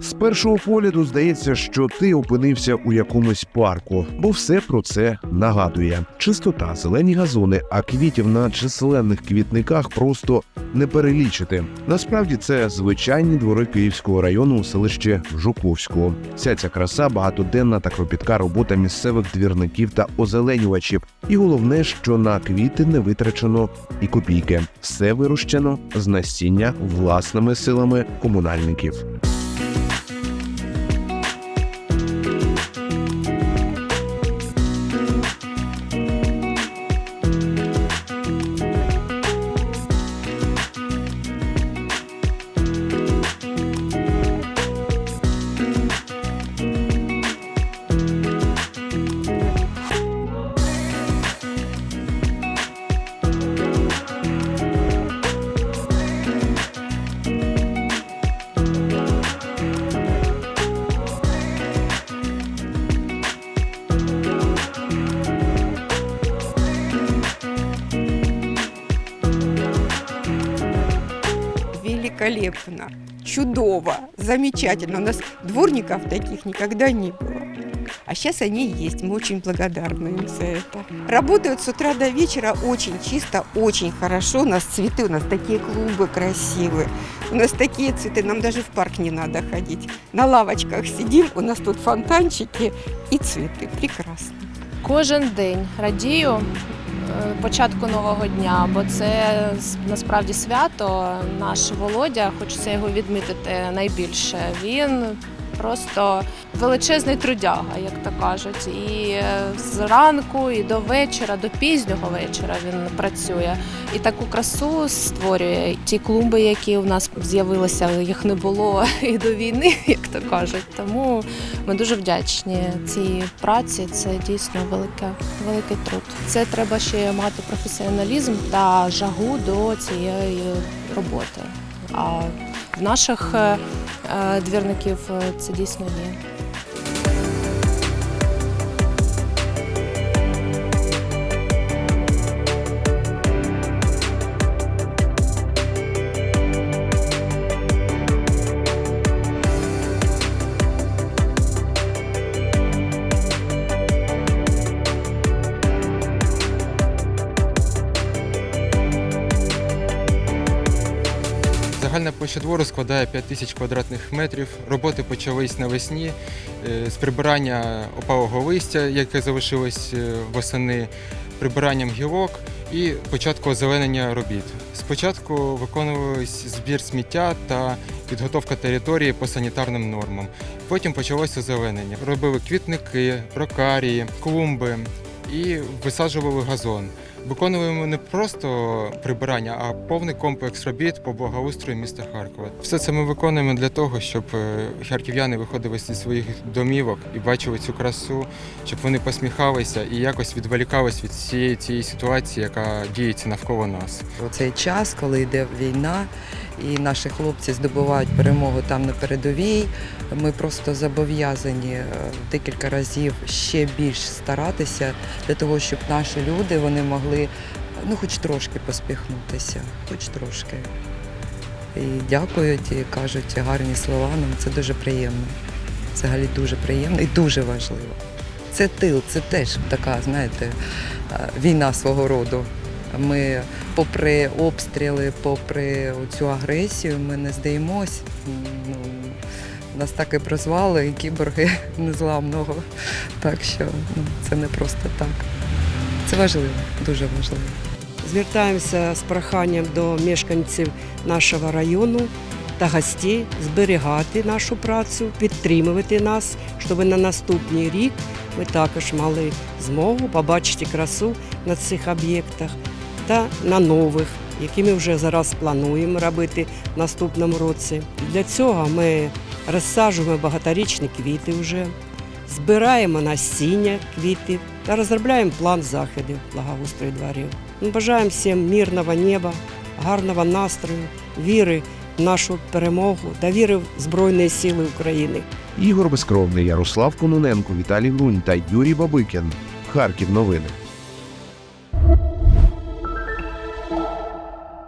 З першого погляду здається, що ти опинився у якомусь парку, бо все про це нагадує: чистота, зелені газони, а квітів на численних квітниках просто не перелічити. Насправді це звичайні двори Київського району у селищі Жуковського. Вся ця краса багатоденна та кропітка робота місцевих двірників та озеленювачів. І головне, що на квіти не витрачено і копійки. Все вирощено з насіння власними силами комунальників. Великолепно, чудово, замечательно. У нас дворников таких никогда не было. А сейчас они есть, мы очень благодарны им за это. Работают с утра до вечера очень чисто, очень хорошо. У нас цветы, у нас такие клумбы красивые. У нас такие цветы, нам даже в парк не надо ходить. На лавочках сидим, у нас тут фонтанчики и цветы. Прекрасно. Кожен день радію початку нового дня, бо це насправді свято. Наш Володя, хочеться його відмітити найбільше. Він просто величезний трудяга, як то кажуть. І е, зранку, і до вечора, до пізнього вечора він працює. І таку красу створює. Ті клумби, які у нас з'явилися, їх не було і до війни, як то кажуть. Тому ми дуже вдячні цій праці. Це дійсно велика, великий труд. Це треба ще мати професіоналізм та жагу до цієї роботи. А в наших е, е, двірників е, це дійсно є. Загальна площа двору складає 5 тисяч квадратних метрів. Роботи почались навесні е, з прибирання опалого листя, яке залишилось е, восени, прибиранням гілок і початку озеленення робіт. Спочатку виконувались збір сміття та підготовка території по санітарним нормам. Потім почалось озеленення. Робили квітники, рокарії, клумби і висаджували газон. Виконуємо не просто прибирання, а повний комплекс робіт по благоустрою міста Харкова. Все це ми виконуємо для того, щоб е, харків'яни виходили зі своїх домівок і бачили цю красу, щоб вони посміхалися і якось відволікались від цієї цієї ситуації, яка діється навколо нас. У цей час, коли йде війна, і наші хлопці здобувають перемогу там на передовій, ми просто зобов'язані е, декілька разів ще більш старатися для того, щоб наші люди вони могли ну хоч трошки поспіхнутися, хоч трошки. І дякують, і кажуть гарні слова. Нам це дуже приємно. Взагалі дуже приємно і дуже важливо. Це тил, це теж така, знаєте, е, війна свого роду. Ми, попри обстріли, попри цю агресію, ми не здаємось. Ну, нас так і прозвали і кіборги незламного. Так що ну, це не просто так. Це важливо, дуже важливо. Звертаємося з проханням до мешканців нашого району та гостей зберігати нашу працю, підтримувати нас, щоб на наступний рік ми також мали змогу побачити красу на цих об'єктах та на нових, які ми вже зараз плануємо робити в наступному році. Для цього ми розсаджуємо багаторічні квіти вже, збираємо насіння квітів та розробляємо план заходів благоустрою дворів. Ми бажаємо всім мирного неба, гарного настрою, віри в нашу перемогу та віри в Збройні Сили України. Ігор Безкровний, Ярослав Кононенко, Віталій Лунь та Юрій Бабикін. Харків новини.